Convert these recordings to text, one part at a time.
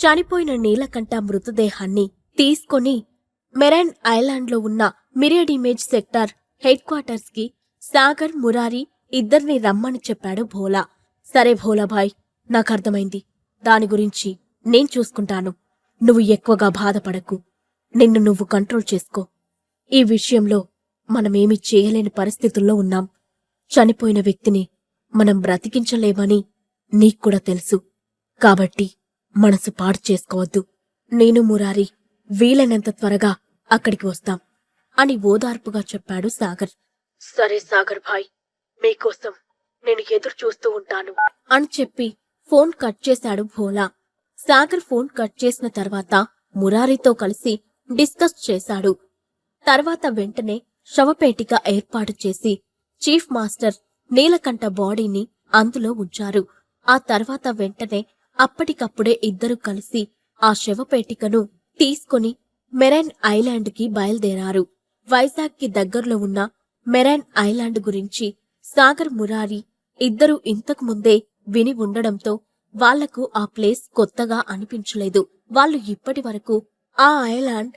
చనిపోయిన నీలకంఠ మృతదేహాన్ని తీసుకొని మెరైన్ ఐలాండ్లో ఉన్న మిరియడ్ ఇమేజ్ సెక్టార్ హెడ్ క్వార్టర్స్కి సాగర్ మురారి ఇద్దరిని రమ్మని చెప్పాడు భోలా. సరే భోలాభాయ్ నాకర్థమైంది దాని గురించి నేను చూసుకుంటాను. నువ్వు ఎక్కువగా బాధపడకు. నిన్ను నువ్వు కంట్రోల్ చేసుకో. ఈ విషయంలో మనమేమీ చేయలేని పరిస్థితుల్లో ఉన్నాం. చనిపోయిన వ్యక్తిని మనం బ్రతికించలేమని నీక్కూడా తెలుసు. కాబట్టి మనసు పాడు చేసుకోవద్దు. నేను మురారి వీలైనంత త్వరగా అక్కడికి వస్తాం అని ఓదార్పుగా చెప్పాడు సాగర్. సరే సాగర్ భాయ్ మీకోసం నేను ఎదురు చూస్తూ ఉంటాను. అని చెప్పి ఫోన్ కట్ చేశాడు భోలా. సాగర్ ఫోన్ కట్ చేసిన తర్వాత మురారితో కలిసి డిస్కస్ చేశాడు. తర్వాత వెంటనే శవపేటిక ఏర్పాటు చేసి చీఫ్ మాస్టర్ నీలకంఠ బాడీని అందులో ఉంచారు. ఆ తర్వాత వెంటనే అప్పటికప్పుడే ఇద్దరు కలిసి ఆ శవపేటికను తీసుకొని మెరైన్ ఐలాండ్కి బయలుదేరారు. వైజాగ్కి దగ్గరలో ఉన్న మెరైన్ ఐలాండ్ గురించి సాగర్ మురారి ఇద్దరు ఇంతకు ముందే విని ఉండడంతో వాళ్ళకు ఆ ప్లేస్ కొత్తగా అనిపించలేదు. వాళ్ళు ఇప్పటి వరకు ఆ ఐలాండ్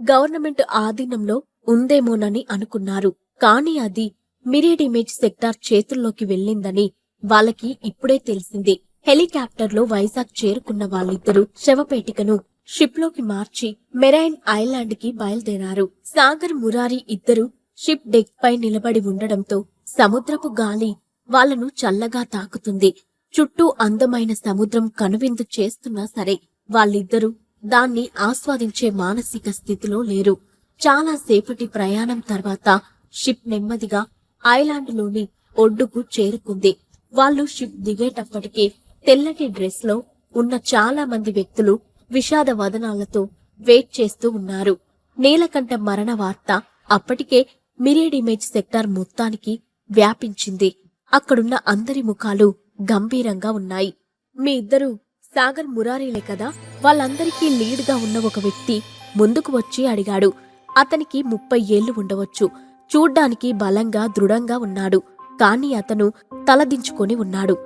గవర్నమెంట్ ఆధీనంలో ఉందేమోనని అనుకున్నారు. కానీ అది మిరియడ్ ఇమేజ్ సెక్టార్ చేతుల్లోకి వెళ్ళిందని వాళ్ళకి ఇప్పుడే తెలిసింది. హెలికాప్టర్లో వైజాగ్ చేరుకున్న వాళ్ళిద్దరూ శవపేటికను షిప్లోకి మార్చి మెరైన్ ఐలాండ్కి బయలుదేరారు. సాగర్ మురారి ఇద్దరు షిప్ డెక్ పై నిలబడి ఉండడంతో సముద్రపు గాలి వాళ్ళను చల్లగా తాకుతుంది. చుట్టూ అందమైన సముద్రం కనువిందు చేస్తున్నా సరే వాళ్ళిద్దరూ దాన్ని ఆస్వాదించే మానసిక స్థితిలో లేరు. చాలా సేపటి ప్రయాణం తర్వాత షిప్ నెమ్మదిగా ఐలాండ్లోని ఒడ్డుకు చేరుకుంది. వాళ్ళు షిప్ దిగేటప్పటికే తెల్లటి డ్రెస్లో ఉన్న చాలా మంది వ్యక్తులు విషాద వదనాలతో వెయిట్ చేస్తూ ఉన్నారు. నీలకంఠ మరణ వార్త అప్పటికే మిరేడ్ ఇమేజ్ సెక్టార్ మొత్తానికి వ్యాపించింది. అక్కడున్న అందరి ముఖాలు గంభీరంగా ఉన్నాయి. మీ ఇద్దరు సాగర్ మురారీలే కదా? వాళ్ళందరికీ లీడ్గా ఉన్న ఒక వ్యక్తి ముందుకు వచ్చి అడిగాడు. అతనికి ముప్పై ఏళ్ళు ఉండవచ్చు. చూడ్డానికి బలంగా దృఢంగా ఉన్నాడు. కాని అతను తలదించుకొని ఉన్నాడు.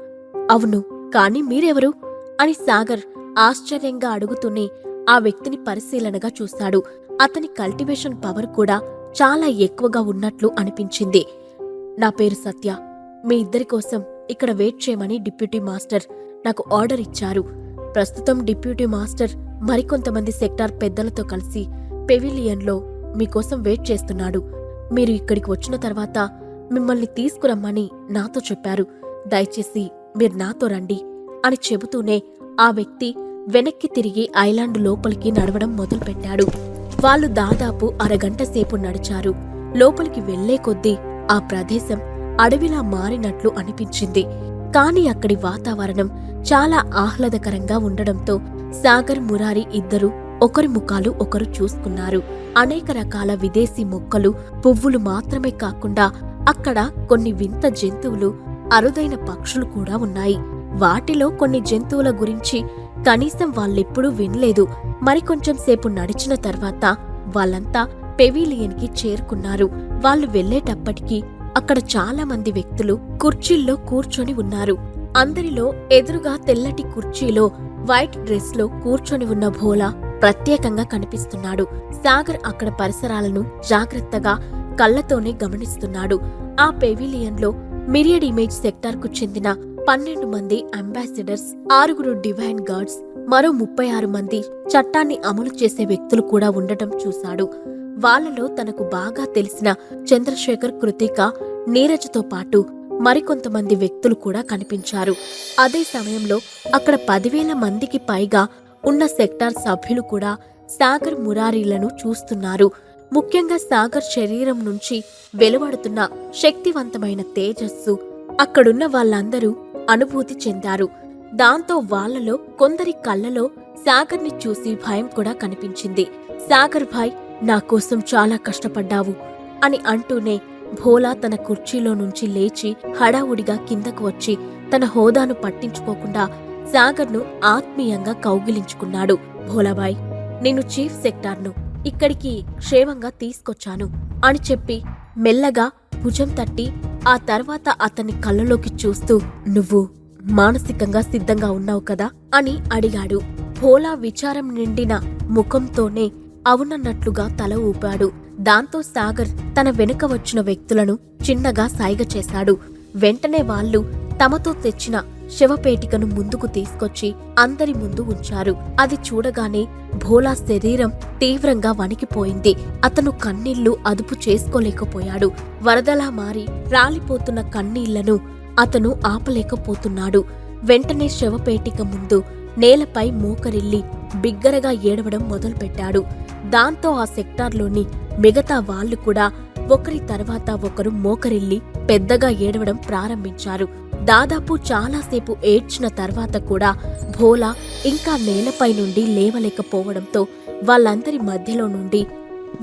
అవును కాని మీరెవరు? అని సాగర్ ఆశ్చర్యంగా అడుగుతూనే ఆ వ్యక్తిని పరిశీలనగా చూశాడు అతని కల్టివేషన్ పవర్ కూడా చాలా ఎక్కువగా ఉన్నట్లు అనిపించింది. నా పేరు సత్య. మీ ఇద్దరి కోసం ఇక్కడ వెయిట్ చేయమని డిప్యూటీ మాస్టర్ నాకు ఆర్డర్ ఇచ్చారు. ప్రస్తుతం డిప్యూటీ మాస్టర్ మరికొంతమంది సెక్టార్ పెద్దలతో కలిసి పెవిలియన్లో మీకోసం వెయిట్ చేస్తున్నాడు. మీరు ఇక్కడికి వచ్చిన తర్వాత మిమ్మల్ని తీసుకురమ్మని నాతో చెప్పారు. దయచేసి మీరు నాతో రండి అని చెబుతూనే ఆ వ్యక్తి వెనక్కి తిరిగి ఐలాండ్ లోపలికి నడవడం మొదలుపెట్టాడు. వాళ్ళు దాదాపు అరగంట సేపు నడిచారు. లోపలికి వెళ్ళే కొద్దీ ఆ ప్రదేశం అడవిలా మారినట్లు అనిపించింది. కాని అక్కడి వాతావరణం చాలా ఆహ్లాదకరంగా ఉండడంతో సాగర్ మురారి ఇద్దరు ఒకరి ముఖాలు ఒకరు చూసుకున్నారు. అనేక రకాల విదేశీ మొక్కలు పువ్వులు మాత్రమే కాకుండా అక్కడ కొన్ని వింత జంతువులు అరుదైన పక్షులు కూడా ఉన్నాయి. వాటిలో కొన్ని జంతువుల గురించి కనీసం వాళ్ళెప్పుడూ వినలేదు. మరికొంచెం సేపు నడిచిన తర్వాత వాళ్ళంతా పెవీలియన్కి చేరుకున్నారు. వాళ్ళు వెళ్ళేటప్పటికీ అక్కడ చాలా మంది వ్యక్తులు కుర్చీల్లో కూర్చొని ఉన్నారు. అందరిలో ఎదురుగా తెల్లటి కుర్చీలో వైట్ డ్రెస్లో కూర్చొని ఉన్న భోలా ప్రత్యేకంగా కనిపిస్తున్నాడు. సాగర్ అక్కడ పరిసరాలను జాగ్రత్తగా కళ్ళతోనే గమనిస్తున్నాడు. ఆ పెవిలియన్లో మిరియడ్ ఇమేజ్ సెక్టార్కు చెందిన పన్నెండు మంది అంబాసిడర్స్ ఆరుగురు డివైన్ గార్డ్స్ మరో ముప్పై ఆరు మంది చట్టాన్ని అమలు చేసే వ్యక్తులు కూడా ఉండటం చూశాడు. వాళ్ళలో తనకు బాగా తెలిసిన చంద్రశేఖర్ కృతిక నీరజ్తో పాటు మరికొంతమంది వ్యక్తులు కూడా కనిపించారు. అదే సమయంలో అక్కడ పదివేల మందికి పైగా ఉన్న సెక్టార్ సభ్యులు కూడా సాగర్ మురారీలను చూస్తున్నారు. ముఖ్యంగా సాగర్ శరీరం నుంచి వెలువడుతున్న శక్తివంతమైన తేజస్సు. అక్కడున్న వాళ్ళందరూ అనుభూతి చెందారు. దాంతో వాళ్ళలో కొందరి కళ్ళలో సాగర్ని చూసి భయం కూడా కనిపించింది. సాగర్ భాయ్ నా కోసం చాలా కష్టపడ్డావు అని అంటూనే భోలా తన కుర్చీలో నుంచి లేచి హడావుడిగా కిందకు వచ్చి తన హోదాను పట్టించుకోకుండా సాగర్ను ఆత్మీయంగా కౌగిలించుకున్నాడు. భోలాబాయ్ నేను చీఫ్ సెక్టార్ను. ఇక్కడికి క్షేమంగా తీసుకొచ్చాను అని చెప్పి మెల్లగా భుజం తట్టి ఆ తర్వాత అతని కళ్ళలోకి చూస్తూ నువ్వు మానసికంగా సిద్ధంగా ఉన్నావు కదా? అని అడిగాడు. భోలా విచారం నిండిన ముఖంతోనే అవునన్నట్లుగా తల ఊపాడు. దాంతో సాగర్ తన వెనుక వచ్చిన వ్యక్తులను చిన్నగా సాయిగ చేశాడు. వెంటనే వాళ్ళు తమతో తెచ్చిన శవపేటికను ముందుకు తీసుకొచ్చి అందరి ముందు ఉంచారు. అది చూడగానే భోలా శరీరం తీవ్రంగా వణికిపోయింది. అతను కన్నీళ్ళు అదుపు చేసుకోలేకపోయాడు. వరదలా మారి రాలిపోతున్న కన్నీళ్ళను అతను ఆపలేకపోతున్నాడు. వెంటనే శవపేటిక ముందు నేలపై మోకరిల్లి బిగ్గరగా ఏడవడం మొదలుపెట్టాడు. దాంతో ఆ సెక్టార్లోని మిగతా వాళ్ళు కూడా ఒకరి తర్వాత ఒకరు మోకరిల్లి పెద్దగా ఏడవడం ప్రారంభించారు. దాదాపు చాలాసేపు ఏడ్చిన తర్వాత కూడా భోలా ఇంకా నేలపై నుండి లేవలేకపోవడంతో వాళ్ళందరి మధ్యలో నుండి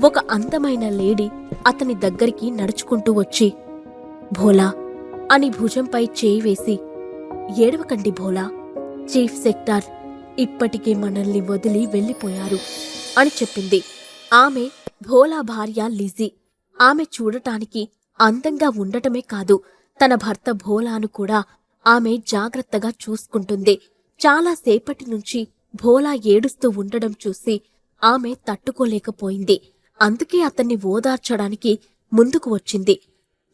ఒక అందమైన లేడీ అతని దగ్గరికి నడుచుకుంటూ వచ్చి భోలా అని భుజంపై చేయి వేసి ఏడవకండి భోలా చీఫ్ సెక్టార్ ఇప్పటికే మనల్ని వదిలి వెళ్ళిపోయారు అని చెప్పింది. ఆమె భోలా భార్య లిజీ. ఆమె చూడటానికి అందంగా ఉండటమే కాదు తన భర్త భోలాను కూడా ఆమె జాగ్రత్తగా చూసుకుంటుంది. చాలా సేపటి నుంచి భోలా ఏడుస్తూ ఉండడం చూసి ఆమె తట్టుకోలేకపోయింది. అందుకే అతన్ని ఓదార్చడానికి ముందుకు వచ్చింది.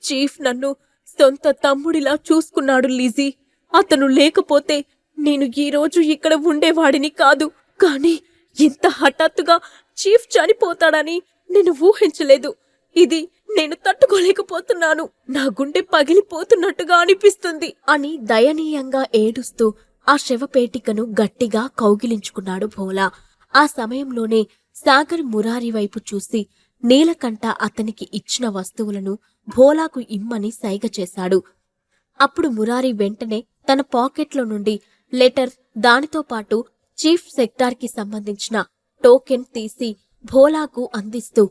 చీఫ్ నన్ను సొంత తమ్ముడిలా చూసుకున్నాడు లీజీ. అతను లేకపోతే నేను ఈరోజు ఇక్కడ ఉండేవాడిని కాదు. కానీ ఇంత హఠాత్తుగా చీఫ్ చనిపోతాడని నేను ఊహించలేదు. ఇది నేను తట్టుకోలేకపోతున్నాను. నా గుండె పగిలిపోతున్నట్టుగా అనిపిస్తుంది. అని దయనీయంగా ఏడుస్తూ ఆ శవపేటికను గట్టిగా కౌగిలించుకున్నాడు భోలా. ఆ సమయంలోనే సాగర్ మురారి వైపు చూసి నీలకంఠ అతనికి ఇచ్చిన వస్తువులను భోలాకు ఇమ్మని సైగ చేశాడు. అప్పుడు మురారి వెంటనే తన పాకెట్లో నుండి లెటర్ దానితో పాటు చీఫ్ సెక్టార్కి సంబంధించిన టోకెన్ తీసి భోలాకు అందిస్తూ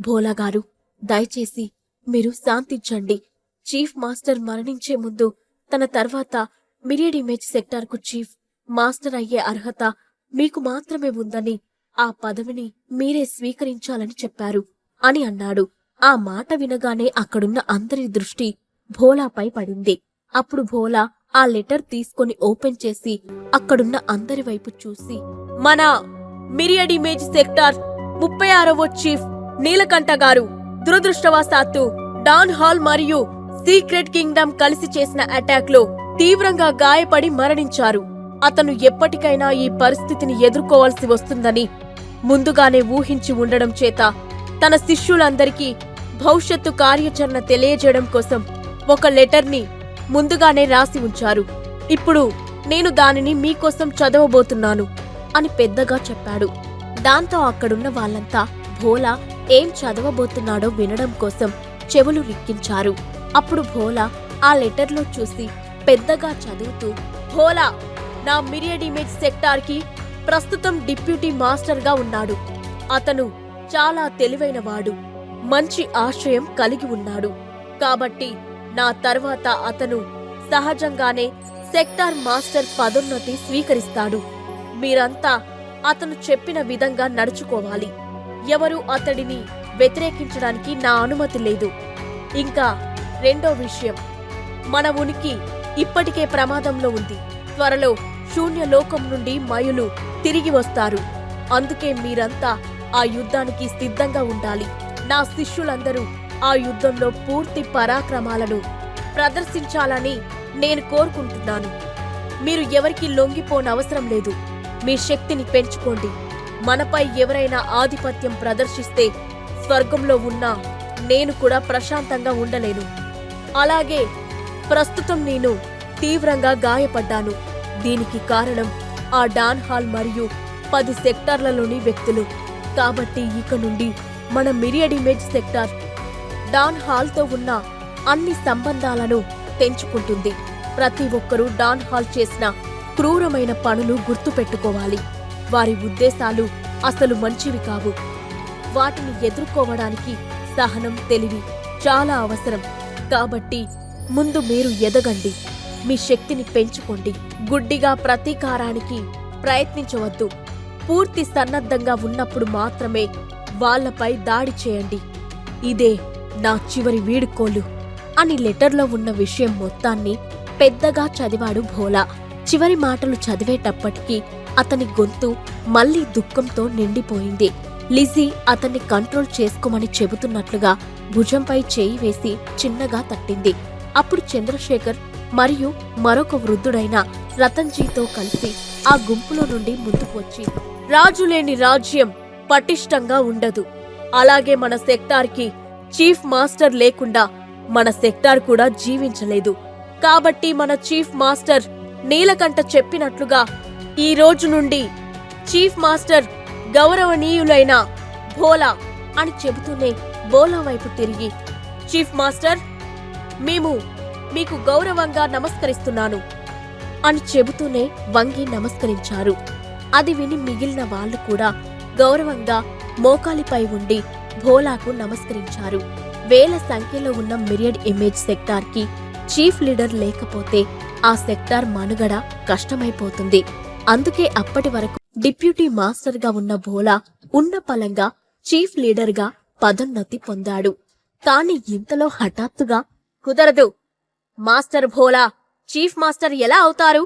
భోలాగారు దయచేసి మీరు శాంతించండి. చీఫ్ మాస్టర్ మరణించే ముందు తన తర్వాత మిరియడ్ ఇమేజ్ సెక్టార్కు చీఫ్ మాస్టర్ అయ్యే అర్హత మీకు మాత్రమే ఉందని ఆ పదవిని మీరే స్వీకరించాలని చెప్పారు అని అన్నాడు. ఆ మాట వినగానే అక్కడున్న అందరి దృష్టి భోలాపై పడింది. అప్పుడు భోలా ఆ లెటర్ తీసుకొని ఓపెన్ చేసి అక్కడున్న అందరి వైపు చూసి మన మిరియడ్ ఇమేజ్ సెక్టార్ ముప్పై ఆరవ చీఫ్ నీలకంఠ గారు దురదృష్టవశాత్తు డాన్ హాల్ మరియు సీక్రెట్ కింగ్డమ్ కలిసి చేసిన అటాక్లో తీవ్రంగా గాయపడి మరణించారు. అతను ఎప్పటికైనా ఈ పరిస్థితిని ఎదుర్కోవాల్సి వస్తుందని ముందుగానే ఊహించి ఉండడం చేత తన శిష్యులందరికీ భవిష్యత్తు కార్యాచరణ తెలియజేయడం కోసం ఒక లెటర్ని ముందుగానే రాసి ఉంచారు. ఇప్పుడు నేను దానిని మీకోసం చదవబోతున్నాను అని పెద్దగా చెప్పాడు. దాంతో అక్కడున్న వాళ్ళంతా భోలా ఏం చదవబోతున్నాడో వినడం కోసం చెవులు రిక్కించారు. అప్పుడు భోలా ఆ లెటర్లో చూసి పెద్దగా చదువుతూ భోలా నా మిరియడ్ ఇమేజ్ సెక్టార్కి ప్రస్తుతం డిప్యూటీ మాస్టర్గా ఉన్నాడు. అతను చాలా తెలివైనవాడు మంచి ఆశయం కలిగి ఉన్నాడు. కాబట్టి నా తర్వాత అతను సహజంగానే సెక్టార్ మాస్టర్ పదోన్నతి స్వీకరిస్తాడు. మీరంతా అతను చెప్పిన విధంగా నడుచుకోవాలి. ఎవరు అతడిని వ్యతిరేకించడానికి నా అనుమతి లేదు. ఇంకా రెండో విషయం. మన ఉనికి ఇప్పటికే ప్రమాదంలో ఉంది. త్వరలో శూన్య లోకం నుండి మయులు తిరిగి వస్తారు. అందుకే మీరంతా ఆ యుద్ధానికి సిద్ధంగా ఉండాలి. నా శిష్యులందరూ ఆ యుద్ధంలో పూర్తి పరాక్రమాలను ప్రదర్శించాలని నేను కోరుకుంటున్నాను. మీరు ఎవరికి లొంగిపోనవసరం లేదు. మీ శక్తిని పెంచుకోండి. మనపై ఎవరైనా ఆధిపత్యం ప్రదర్శిస్తే స్వర్గంలో ఉన్నా నేను కూడా ప్రశాంతంగా ఉండలేను. అలాగే ప్రస్తుతం నేను తీవ్రంగా గాయపడ్డాను. దీనికి కారణం ఆ డాన్ హాల్ మరియు పది సెక్టార్లలోని వ్యక్తులు. కాబట్టి ఇక నుండి మన మిరియడ్ ఇమేజ్ సెక్టార్ డాన్ హాల్తో ఉన్న అన్ని సంబంధాలను తెంచుకుంటుంది. ప్రతి ఒక్కరూ డాన్ హాల్ చేసిన క్రూరమైన పనులు గుర్తుపెట్టుకోవాలి. వారి ఉద్దేశాలు అసలు మంచివి కావు. వాటిని ఎదుర్కోవడానికి సహనం తెలివి చాలా అవసరం. కాబట్టి ముందు మీరు ఎదగండి. మీ శక్తిని పెంచుకోండి. గుడ్డిగా ప్రతీకారానికి ప్రయత్నించవద్దు. పూర్తి సన్నద్ధంగా ఉన్నప్పుడు మాత్రమే వాళ్ళపై దాడి చేయండి. ఇదే నా చివరి వీడుకోలు అని లెటర్లో ఉన్న విషయం మొత్తాన్ని పెద్దగా చదివాడు భోలా. చివరి మాటలు చదివేటప్పటికీ అతని గొంతు మళ్ళీ దుఃఖంతో నిండిపోయింది. లిజీ అతన్ని కంట్రోల్ చేసుకోమని చెబుతున్నట్లుగా భుజంపై చేయి వేసి చిన్నగా తట్టింది. అప్పుడు చంద్రశేఖర్ మరియు మరొక వృద్ధుడైన రతన్జీతో కలిసి ఆ గుంపులో నుండి ముందుకు వచ్చి రాజు లేని రాజ్యం పటిష్టంగా ఉండదు. అలాగే మన సెక్టార్కి చీఫ్ మాస్టర్ లేకుండా మన సెక్టార్ కూడా జీవించలేదు. కాబట్టి మన చీఫ్ మాస్టర్ నీలకంఠ చెప్పినట్లుగా ఈ రోజు నుండి చీఫ్ మాస్టర్ గౌరవనీయులైన భోలా అని చెబుతూనే భోలా వైపు తిరిగి చీఫ్ మాస్టర్ మేము మీకు గౌరవంగా నమస్కరిస్తున్నాను అని చెబుతూనే వంగి నమస్కరించారు. అది విని మిగిలిన వాళ్ళు కూడా గౌరవంగా మోకాలిపై ఉండి భోలాకు నమస్కరించారు. వేల సంఖ్యలో ఉన్న మిరియడ్ ఇమేజ్ సెక్టార్కి చీఫ్ లీడర్ లేకపోతే ఆ సెక్టార్ మనుగడ కష్టమైపోతుంది. అందుకే అప్పటి వరకు డిప్యూటీ మాస్టర్గా ఉన్న భోలా ఉన్న పలంగా చీఫ్ లీడర్గా పదోన్నతి పొందాడు. కాని ఇంతలో హఠాత్తుగా కుదరదు. మాస్టర్ భోలా చీఫ్ మాస్టర్ ఎలా అవుతారు?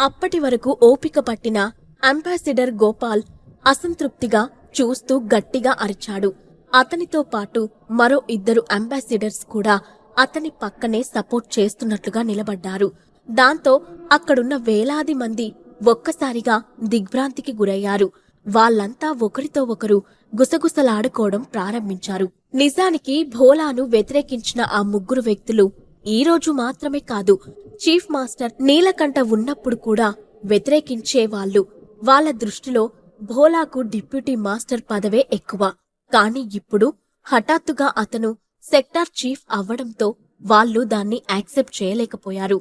అప్పటి వరకు ఓపిక పట్టిన అంబాసిడర్ గోపాల్ అసంతృప్తిగా చూస్తూ గట్టిగా అరిచాడు. అతనితో పాటు మరో ఇద్దరు అంబాసిడర్స్ కూడా అతని పక్కనే సపోర్ట్ చేస్తున్నట్లుగా నిలబడ్డారు. దాంతో అక్కడున్న వేలాది మంది ఒక్కసారిగా దిగ్భ్రాంతికి గురయ్యారు. వాళ్ళంతా ఒకరితో ఒకరు గుసగుసలాడుకోవడం ప్రారంభించారు. నిజానికి భోలాను వ్యతిరేకించిన ఆ ముగ్గురు వ్యక్తులు ఈ రోజు మాత్రమే కాదు చీఫ్ మాస్టర్ నీలకంఠ ఉన్నప్పుడు కూడా వ్యతిరేకించేవాళ్ళు వాళ్ళ దృష్టిలో భోలాకు డిప్యూటీ మాస్టర్ పదవే ఎక్కువ. కాని ఇప్పుడు హఠాత్తుగా అతను సెక్టార్ చీఫ్ అవ్వడంతో వాళ్ళు దాన్ని యాక్సెప్ట్ చేయలేకపోయారు.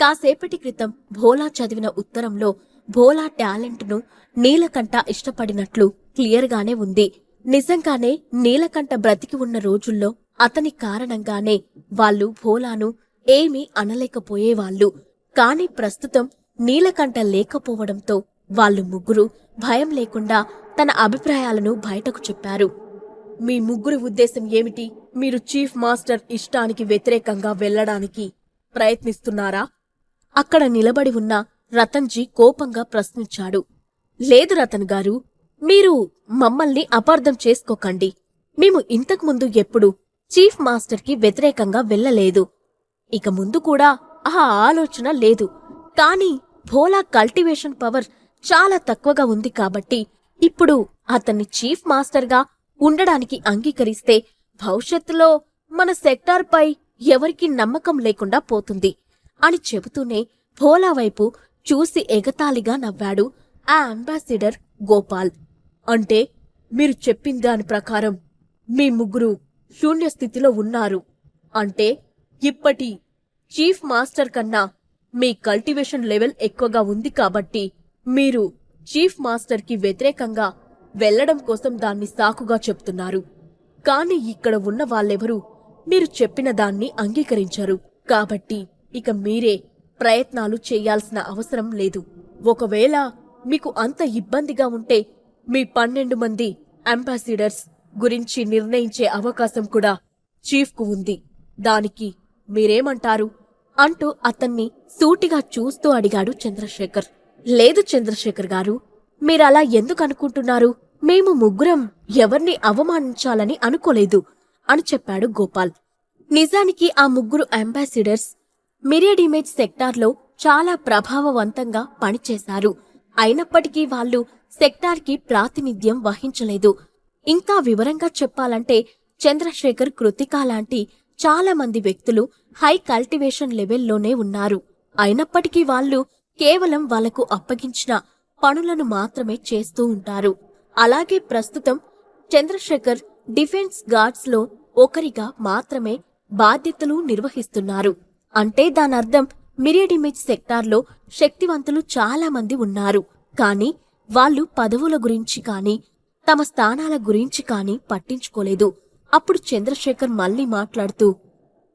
కాసేపటి క్రితం భోలా చదివిన ఉత్తరంలో భోలా టాలెంట్ను నీలకంఠ ఇష్టపడినట్లు క్లియర్గానే ఉంది. నిజంగానే నీలకంఠ బ్రతికి ఉన్న రోజుల్లో అతని కారణంగానే వాళ్ళు భోలాను ఏమీ అనలేకపోయేవాళ్ళు. కాని ప్రస్తుతం నీలకంఠ లేకపోవడంతో వాళ్ళు ముగ్గురు భయం లేకుండా తన అభిప్రాయాలను బయటకు చెప్పారు. మీ ముగ్గురి ఉద్దేశం ఏమిటి? మీరు చీఫ్ మాస్టర్ ఇష్టానికి వ్యతిరేకంగా వెళ్ళడానికి ప్రయత్నిస్తున్నారా? అక్కడ నిలబడి ఉన్న రతన్జీ కోపంగా ప్రశ్నించాడు. లేదు రతన్ గారు మీరు మమ్మల్ని అపార్థం చేసుకోకండి. మేము ఇంతకుముందు ఎప్పుడు చీఫ్ మాస్టర్కి వ్యతిరేకంగా వెళ్ళలేదు. ఇక ముందు కూడా ఆ ఆలోచన లేదు. కానీ భోలా కల్టివేషన్ పవర్ చాలా తక్కువగా ఉంది కాబట్టి ఇప్పుడు అతన్ని చీఫ్ మాస్టర్గా ఉండడానికి అంగీకరిస్తే భవిష్యత్తులో మన సెక్టార్పై ఎవరికీ నమ్మకం లేకుండా పోతుంది. అని చెబుతూనే భోలా వైపు చూసి ఎగతాళిగా నవ్వాడు ఆ అంబాసిడర్ గోపాల్. అంటే మీరు చెప్పిన దాని ప్రకారం మీ ముగ్గురు శూన్య స్థితిలో ఉన్నారు. అంటే ఇప్పటి చీఫ్ మాస్టర్ కన్నా మీ కల్టివేషన్ లెవెల్ ఎక్కువగా ఉంది కాబట్టి మీరు చీఫ్ మాస్టర్కి వ్యతిరేకంగా వెళ్ళడం కోసం దాన్ని సాకుగా చెప్తున్నారు. కానీ ఇక్కడ ఉన్న వాళ్ళెవరూ మీరు చెప్పిన దాన్ని అంగీకరించరు. కాబట్టి ఇక మీరే ప్రయత్నాలు చేయాల్సిన అవసరం లేదు. ఒకవేళ మీకు అంత ఇబ్బందిగా ఉంటే మీ పన్నెండు మంది అంబాసిడర్స్ గురించి నిర్ణయించే అవకాశం కూడా చీఫ్కు ఉంది. దానికి మీరేమంటారు? అంటూ అతన్ని సూటిగా చూస్తూ అడిగాడు చంద్రశేఖర్. లేదు చంద్రశేఖర్ గారు మీరలా ఎందుకు అనుకుంటున్నారు? మేము ముగ్గురం ఎవర్ని అవమానించాలని అనుకోలేదు అని చెప్పాడు గోపాల్. నిజానికి ఆ ముగ్గురు అంబాసిడర్స్ మిరియడ్ ఇమేజ్ సెక్టార్లో చాలా ప్రభావవంతంగా పనిచేశారు. అయినప్పటికీ వాళ్ళు సెక్టార్కి ప్రాతినిధ్యం వహించలేదు. ఇంకా వివరంగా చెప్పాలంటే చంద్రశేఖర్ కృతికా లాంటి చాలా మంది వ్యక్తులు హై కల్టివేషన్ లెవెల్లోనే ఉన్నారు. అయినప్పటికీ వాళ్ళు కేవలం వాళ్ళకు అప్పగించిన పనులను మాత్రమే చేస్తూ ఉంటారు. అలాగే ప్రస్తుతం చంద్రశేఖర్ డిఫెన్స్ గార్డ్స్లో ఒకరిగా మాత్రమే బాధ్యతలు నిర్వహిస్తున్నారు. అంటే దానర్థం మిరియడ్ ఇమేజ్ సెక్టార్లో శక్తివంతులు చాలామంది ఉన్నారు. కానీ వాళ్ళు పదవుల గురించి కానీ తమ స్థానాల గురించి కానీ పట్టించుకోలేదు. అప్పుడు చంద్రశేఖర్ మళ్ళీ మాట్లాడుతూ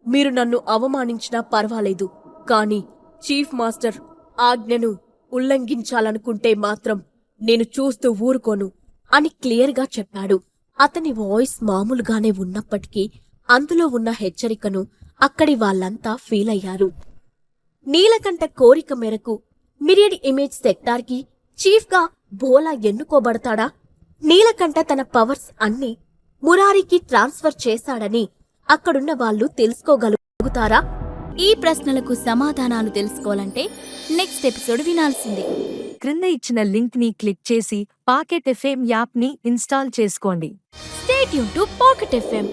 మీరు నన్ను అవమానించినా పర్వాలేదు. కానీ చీఫ్ మాస్టర్ ఆజ్ఞను ఉల్లంఘించాలనుకుంటే మాత్రం నేను చూస్తూ ఊరుకోను అని క్లియర్గా చెప్పాడు. అతని వాయిస్ మామూలుగానే ఉన్నప్పటికీ అందులో ఉన్న హెచ్చరికను అక్కడి వాళ్ళంతా ఫీల్ అయ్యారు నీలకంఠ కోరిక మేరకు మిరియడ్ ఇమేజ్ సెక్టార్కి చీఫ్గా భోలా ఎన్నుకోబడతాడా? నీలకంఠ తన పవర్స్ అన్ని మురారికి ట్రాన్స్ఫర్ చేశాడని అక్కడున్న వాళ్ళు తెలుసుకోగలుగుతారా? ఈ ప్రశ్నలకు సమాధానాలు తెలుసుకోవాలంటే నెక్స్ట్ ఎపిసోడ్ వినాల్సిందే. క్రింద ఇచ్చిన లింక్ని క్లిక్ చేసి పాకెట్ ఎఫ్ఎం యాప్ని ఇన్స్టాల్ చేసుకోండి. స్టేట్ యూన్ టు పాకెట్ ఎఫ్ఎం